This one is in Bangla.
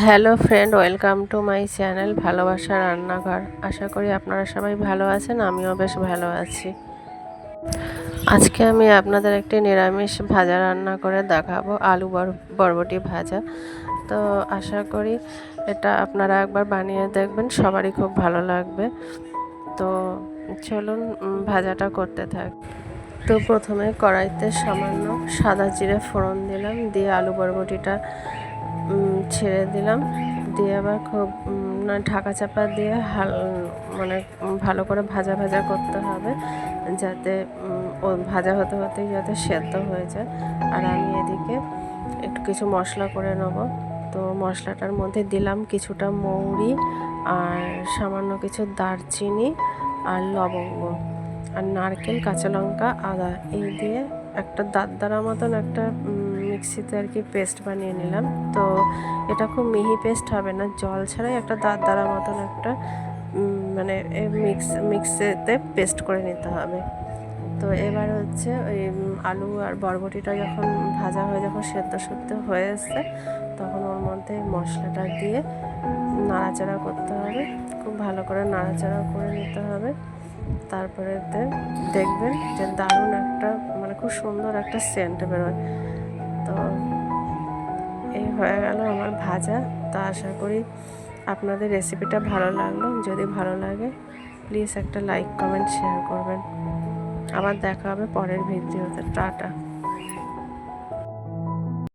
Hello friend welcome to my channel ভালোবাসা রান্নাঘর আশা করি আপনারা সবাই ভালো আছেন আমিও বেশ ভালো আছি আজকে আমি আপনাদের একটি নিরামিষ ভাজা রান্না করে দেখাবো আলু বর- বরবটি ভাজা তো আশা করি এটা আপনারা একবার বানিয়ে দেখবেন সবারই খুব ভালো লাগবে তো চলুন ভাজাটা করতে থাক তো প্রথমে কড়াইতে সামান্য সাদা জিরে ফোড়ন দিলাম দিয়ে আলু বরবটিটা ছেড়ে দিলাম। দিয়ে আবার খুব না ঢাকা চাপা দিয়ে হাল মানে ভালো করে ভাজা ভাজা করতে হবে যাতে ও ভাজা হতে হতেই যাতে সেদ্ধ হয়ে যায়। আর আমি এদিকে একটু কিছু মশলা করে নেব। তো মশলাটার মধ্যে দিলাম কিছুটা মৌরি আর সামান্য কিছু দারচিনি আর লবঙ্গ আর নারকেল, কাঁচা লঙ্কা, আদা। এই দিয়ে একটা দাঁতদারা মতন একটা মিক্সিতে আর কি পেস্ট বানিয়ে নিলাম। তো এটা খুব মিহি পেস্ট হবে না, জল ছাড়াই একটা দাঁতদারা মতন একটা মানে মিক্স মিক্সিতে পেস্ট করে নিতে হবে। তো এবার হচ্ছে ওই আলু আর বরবটিটা যখন ভাজা হয়ে যখন সেদ্ধ সেদ্ধ হয়ে এসছে, তখন ওর মধ্যে মশলাটা দিয়ে নাড়াচাড়া করতে হবে। খুব ভালো করে নাড়াচাড়া করে নিতে হবে। তারপরে দেখবেন যে দারুণ একটা মানে খুব সুন্দর একটা সেন্ট বেরোয়। হয়ে গেল আমার ভাজা। তো আশা করি আপনাদের রেসিপিটা ভালো লাগল। যদি ভালো লাগে প্লিজ একটা লাইক কমেন্ট শেয়ার করবেন। আবার দেখা হবে পরের ভিডিওতে টাটা।